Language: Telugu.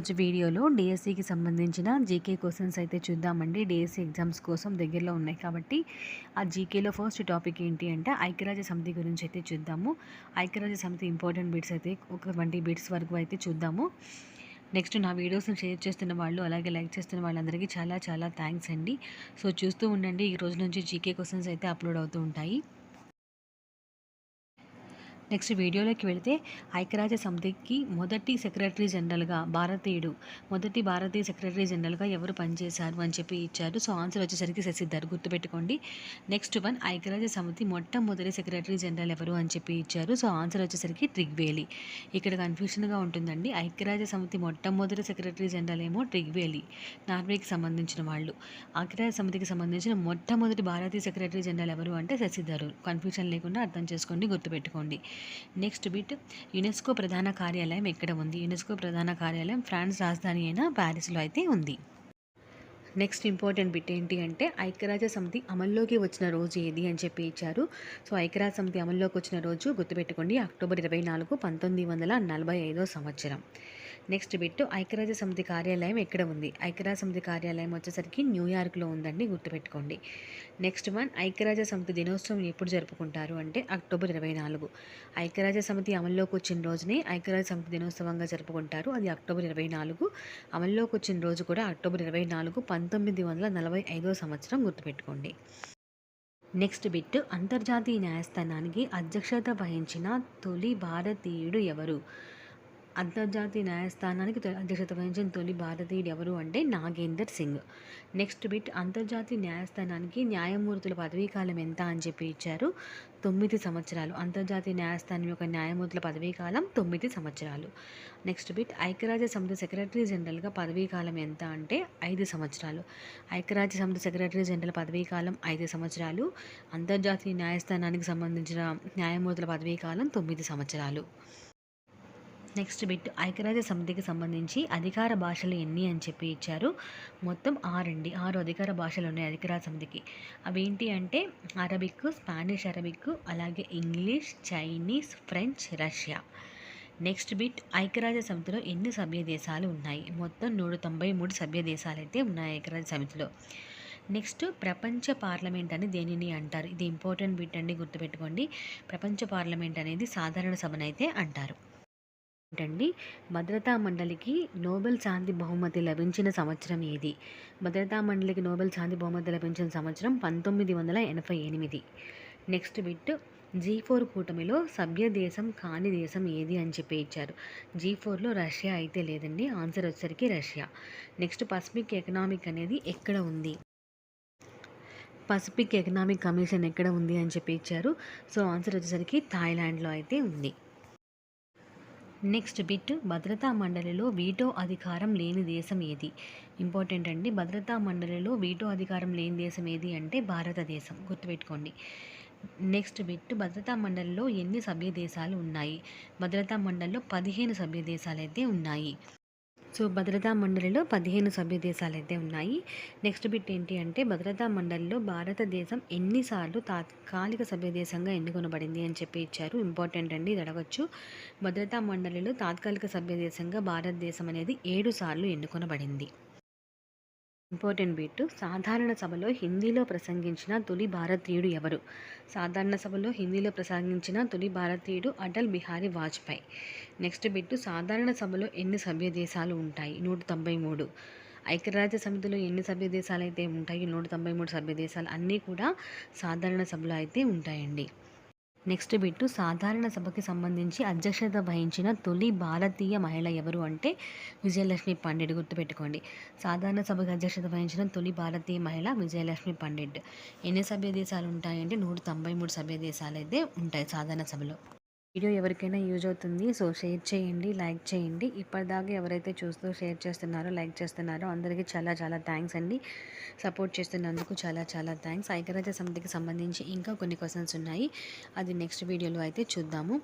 ఈరోజు వీడియోలో డిఎస్సికి సంబంధించిన జీకే క్వశ్చన్స్ అయితే చూద్దామండి. డిఎస్సి ఎగ్జామ్స్ కోసం దగ్గరలో ఉన్నాయి కాబట్టి ఆ జీకేలో ఫస్ట్ టాపిక్ ఏంటి అంటే ఐక్యరాజ్య సమితి గురించి అయితే చూద్దాము. ఐక్యరాజ్య సమితి ఇంపార్టెంట్ బిట్స్ అయితే ఒక ట్వంటీ బిట్స్ వరకు అయితే చూద్దాము. నెక్స్ట్ నా వీడియోస్ని షేర్ చేస్తున్న వాళ్ళు అలాగే లైక్ చేస్తున్న వాళ్ళందరికీ చాలా చాలా థ్యాంక్స్ అండి. సో చూస్తూ ఉండండి. ఈ రోజు నుంచి జీకే క్వశ్చన్స్ అయితే అప్లోడ్ అవుతూ ఉంటాయి. నెక్స్ట్ వీడియోలోకి వెళితే ఐక్యరాజ్య సమితికి మొదటి సెక్రటరీ జనరల్గా భారతీయుడు మొదటి భారతీయ సెక్రటరీ జనరల్గా ఎవరు పనిచేశారు అని చెప్పి ఇచ్చారు. సో ఆన్సర్ వచ్చేసరికి శశిధర్ గుర్తుపెట్టుకోండి. నెక్స్ట్ వన్ ఐక్యరాజ్య సమితి మొట్టమొదటి సెక్రటరీ జనరల్ ఎవరు అని చెప్పి ఇచ్చారు. సో ఆన్సర్ వచ్చేసరికి ట్రిగ్వేలి ఇక్కడ కన్ఫ్యూషన్గా ఉంటుందండి. ఐక్యరాజ్య సమితి మొట్టమొదటి సెక్రటరీ జనరల్ ఏమో ట్రిగ్వేలి నార్వేకి సంబంధించిన వాళ్ళు. ఐక్యరాజ్య సమితికి సంబంధించిన మొట్టమొదటి భారతీయ సెక్రటరీ జనరల్ ఎవరు అంటే శశిధర్ కన్ఫ్యూషన్ లేకుండా అర్థం చేసుకోండి గుర్తుపెట్టుకోండి. నెక్స్ట్ బిట్ యునెస్కో ప్రధాన కార్యాలయం ఎక్కడ ఉంది? యునెస్కో ప్రధాన కార్యాలయం ఫ్రాన్స్ రాజధాని అయిన ప్యారిస్లో అయితే ఉంది. నెక్స్ట్ ఇంపార్టెంట్ బిట్ ఏంటి అంటే ఐక్యరాజ్య సమితి అమల్లోకి వచ్చిన రోజు ఏది అని చెప్పి ఇచ్చారు. సో ఐక్యరాజ్య సమితి అమల్లోకి వచ్చిన రోజు గుర్తుపెట్టుకోండి అక్టోబర్ ఇరవై నాలుగు పంతొమ్మిది వందల నలభై ఐదో సంవత్సరం. నెక్స్ట్ బిట్టు ఐక్యరాజ్య సమితి కార్యాలయం ఎక్కడ ఉంది? ఐక్యరాజ్య సమితి కార్యాలయం వచ్చేసరికి న్యూయార్క్లో ఉందండి గుర్తుపెట్టుకోండి. నెక్స్ట్ వన్ ఐక్యరాజ్య సమితి దినోత్సవం ఎప్పుడు జరుపుకుంటారు అంటే అక్టోబర్ ఇరవై నాలుగు. ఐక్యరాజ్య సమితి అమల్లోకి వచ్చిన రోజునే ఐక్యరాజ్య సమితి దినోత్సవంగా జరుపుకుంటారు. అది అక్టోబర్ ఇరవై నాలుగు. అమల్లోకి వచ్చిన రోజు కూడా అక్టోబర్ ఇరవై నాలుగు పంతొమ్మిది వందల నలభై ఐదో సంవత్సరం గుర్తుపెట్టుకోండి. నెక్స్ట్ బిట్ అంతర్జాతీయ న్యాయస్థానానికి అధ్యక్షత వహించిన తొలి భారతీయుడు ఎవరు? అంతర్జాతీయ న్యాయస్థానానికి అధ్యక్షత వహించిన తొలి భారతీయుడు ఎవరు అంటే నాగేందర్ సింగ్. నెక్స్ట్ బిట్ అంతర్జాతీయ న్యాయస్థానానికి న్యాయమూర్తుల పదవీకాలం ఎంత అని చెప్పి ఇచ్చారు? తొమ్మిది సంవత్సరాలు. అంతర్జాతీయ న్యాయస్థానం యొక్క న్యాయమూర్తుల పదవీకాలం తొమ్మిది సంవత్సరాలు. నెక్స్ట్ బిట్ ఐక్యరాజ్య సమితి సెక్రటరీ జనరల్గా పదవీకాలం ఎంత అంటే ఐదు సంవత్సరాలు. ఐక్యరాజ్య సమితి సెక్రటరీ జనరల్ పదవీకాలం ఐదు సంవత్సరాలు. అంతర్జాతీయ న్యాయస్థానానికి సంబంధించిన న్యాయమూర్తుల పదవీకాలం తొమ్మిది సంవత్సరాలు. Next bit. ఐక్యరాజ్య సమితికి సంబంధించి అధికార భాషలు ఎన్ని అని చెప్పి ఇచ్చారు. మొత్తం ఆరండి. ఆరు అధికార భాషలు ఉన్నాయి ఐక్యరాజ్య సమితికి. అవి ఏంటి అంటే అరబిక్ స్పానిష్ అరబిక్ అలాగే English Chinese French Russia. Next bit. ఐక్యరాజ్య సమితిలో ఎన్ని సభ్య దేశాలు ఉన్నాయి? మొత్తం నూట తొంభై మూడు సభ్య దేశాలు అయితే ఉన్నాయి ఐక్యరాజ్య సమితిలో. నెక్స్ట్ ప్రపంచ పార్లమెంట్ అని దేనిని అంటారు? ఇది ఇంపార్టెంట్ బిట్ అండి గుర్తుపెట్టుకోండి. ప్రపంచ పార్లమెంట్ అనేది సాధారణ సభనైతే అంటారు. ఏంటండి? భద్రతా మండలికి నోబెల్ శాంతి బహుమతి లభించిన సంవత్సరం ఏది? భద్రతా మండలికి నోబెల్ శాంతి బహుమతి లభించిన సంవత్సరం పంతొమ్మిది వందల ఎనభై ఎనిమిది. నెక్స్ట్ బిట్ జీ ఫోర్ కూటమిలో సభ్య దేశం కాని దేశం ఏది అని చెప్పి ఇచ్చారు. జీ ఫోర్లో రష్యా అయితే లేదండి ఆన్సర్ వచ్చేసరికి రష్యా. నెక్స్ట్ పసిఫిక్ ఎకనామిక్ అనేది ఎక్కడ ఉంది? పసిఫిక్ ఎకనామిక్ కమిషన్ ఎక్కడ ఉంది అని చెప్పి ఇచ్చారు. సో ఆన్సర్ వచ్చేసరికి థాయిలాండ్లో అయితే ఉంది. నెక్స్ట్ బిట్ భద్రతా మండలిలో వీటో అధికారం లేని దేశం ఏది? ఇంపార్టెంట్ అండి భద్రతా మండలిలో వీటో అధికారం లేని దేశం ఏది అంటే భారతదేశం. గుర్తుపెట్టుకోండి. నెక్స్ట్ బిట్ భద్రతా మండలిలో ఎన్ని సభ్య దేశాలు ఉన్నాయి? భద్రతా మండలిలో పదిహేను సభ్య దేశాలు అయితే ఉన్నాయి. సో భద్రతా మండలిలో పదిహేను సభ్య దేశాలు అయితే ఉన్నాయి. నెక్స్ట్ బిట్ ఏంటి అంటే భద్రతా మండలిలో భారతదేశం ఎన్నిసార్లు తాత్కాలిక సభ్య దేశంగా ఎన్నుకొనబడింది అని చెప్పి ఇచ్చారు. ఇంపార్టెంట్ అండి ఇది అడగచ్చు. భద్రతా మండలిలో తాత్కాలిక సభ్య దేశంగా భారతదేశం అనేది ఏడు సార్లు ఎన్నుకొనబడింది. Important bit. సాధారణ సభలో హిందీలో ప్రసంగించిన తొలి భారతీయుడు ఎవరు? సాధారణ సభలో హిందీలో ప్రసంగించిన తొలి భారతీయుడు అటల్ బిహారీ వాజ్పేయి. నెక్స్ట్ బిట్టు సాధారణ సభలో ఎన్ని సభ్య దేశాలు ఉంటాయి? నూట తొంభై మూడు. ఐక్యరాజ్య సమితిలో ఎన్ని సభ్య దేశాలు అయితే ఉంటాయి? నూట తొంభై మూడు సభ్య దేశాలు అన్నీ కూడా సాధారణ సభలో అయితే ఉంటాయండి. నెక్స్ట్ బిట్టు సాధారణ సభకి సంబంధించి అధ్యక్షత వహించిన తొలి భారతీయ మహిళ ఎవరు అంటే విజయలక్ష్మి పండిట్ గుర్తుపెట్టుకోండి. సాధారణ సభకి అధ్యక్షత వహించిన తొలి భారతీయ మహిళ విజయలక్ష్మి పండిట్. ఎన్ని సభ్య దేశాలు ఉంటాయంటే నూట తొంభై మూడు సభ్య దేశాలు అయితే ఉంటాయి సాధారణ సభలో. వీడియో ఎవరికైనా యూజ్ అవుతుంది. సో షేర్ చేయండి లైక్ చేయండి. ఇప్పటిదాకా ఎవరైతే చూస్తూ షేర్ చేస్తున్నారో లైక్ చేస్తున్నారో అందరికీ చాలా చాలా థ్యాంక్స్ అండి. సపోర్ట్ చేస్తున్నందుకు చాలా చాలా థ్యాంక్స్. ఐక్యరాజ్య సమితికి సంబంధించి ఇంకా కొన్ని క్వశ్చన్స్ ఉన్నాయి. అది నెక్స్ట్ వీడియోలో అయితే చూద్దాము.